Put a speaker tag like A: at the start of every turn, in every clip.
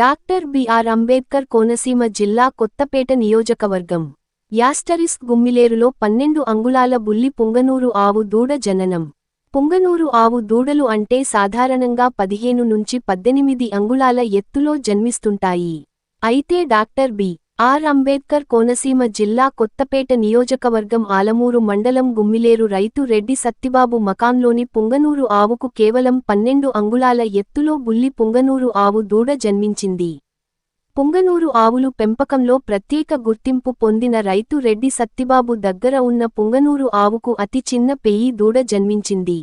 A: Doctor BR Ambedkar Konaseema జిల్లా కొత్తపేట నియోజకవర్గం. యాస్టరిస్ గుమ్మిలేరులో పన్నెండు అంగుళాల బుల్లి పుంగనూరు ఆవు దూడ జననం. పుంగనూరు ఆవు దూడలు అంటే సాధారణంగా పదిహేను నుంచి పద్దెనిమిది అంగుళాల ఎత్తులో జన్మిస్తుంటాయి. అయితే doctor B R. Ambedkar Konaseema జిల్లా కొత్తపేట నియోజకవర్గం ఆలమూరు మండలం గుమ్మిలేరు రైతు రెడ్డి సత్తిబాబు మకాంలోని పుంగనూరు ఆవుకు కేవలం పన్నెండు అంగుళాల ఎత్తులో బుల్లి పుంగనూరు ఆవు దూడ జన్మించింది. పుంగనూరు ఆవులు పెంపకంలో ప్రత్యేక గుర్తింపు పొందిన రైతు రెడ్డి సత్తిబాబు దగ్గర ఉన్న పుంగనూరు ఆవుకు అతి చిన్న పెయ్యి దూడ జన్మించింది.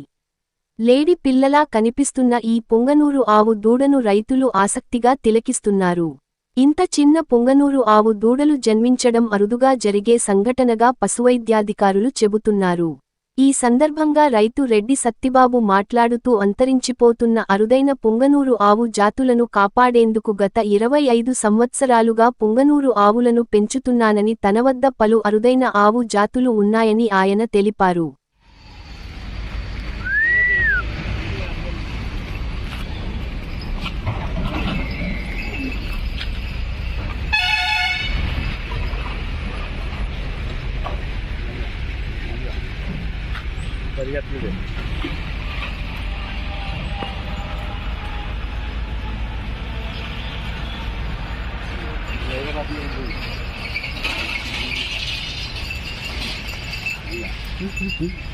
A: లేడి పిల్లలా కనిపిస్తున్న ఈ పుంగనూరు ఆవు దూడను రైతులు ఆసక్తిగా తిలకిస్తున్నారు. ఇంత చిన్న పుంగనూరు ఆవు దూడలు జన్మించడం అరుదుగా జరిగే సంఘటనగా పశువైద్యాధికారులు చెబుతున్నారు. ఈ సందర్భంగా రైతు రెడ్డి సత్తిబాబు మాట్లాడుతూ అంతరించిపోతున్న అరుదైన పుంగనూరు ఆవు జాతులను కాపాడేందుకు గత ఇరవై ఐదు సంవత్సరాలుగా పుంగనూరు ఆవులను పెంచుతున్నానని తన వద్ద పలు అరుదైన ఆవు జాతులు ఉన్నాయని ఆయన తెలిపారు.
B: dikkatli de. Hı hı.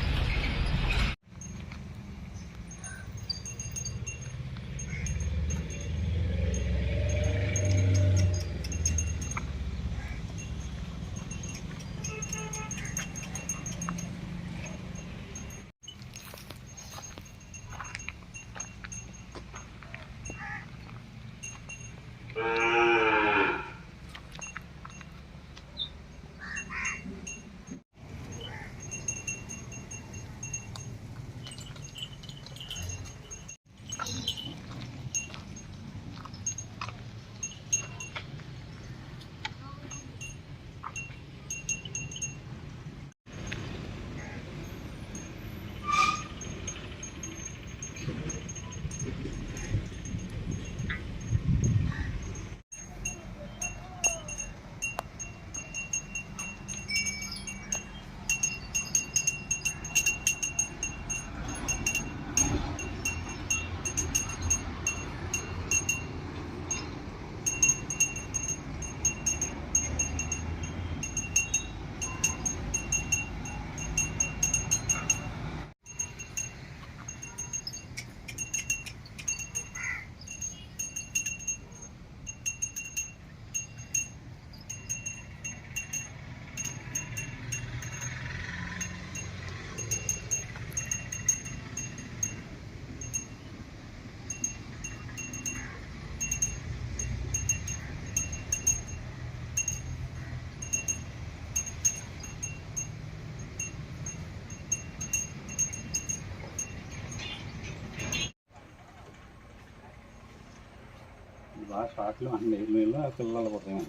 B: బాగా షాట్లు అన్ని నీళ్ళు పిల్లలు పడతాయి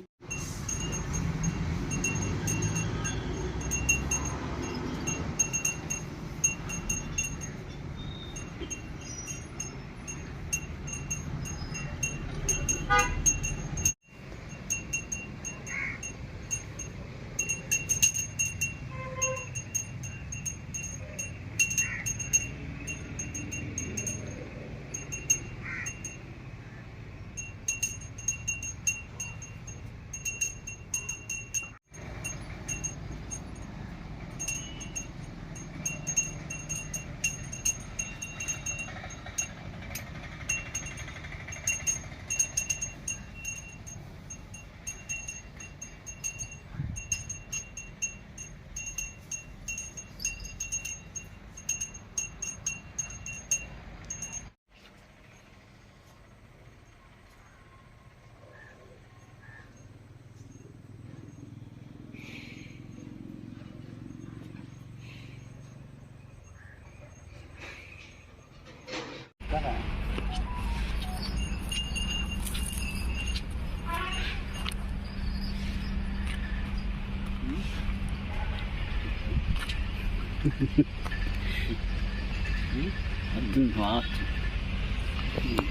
C: Hm? Hat den Bart. Hm.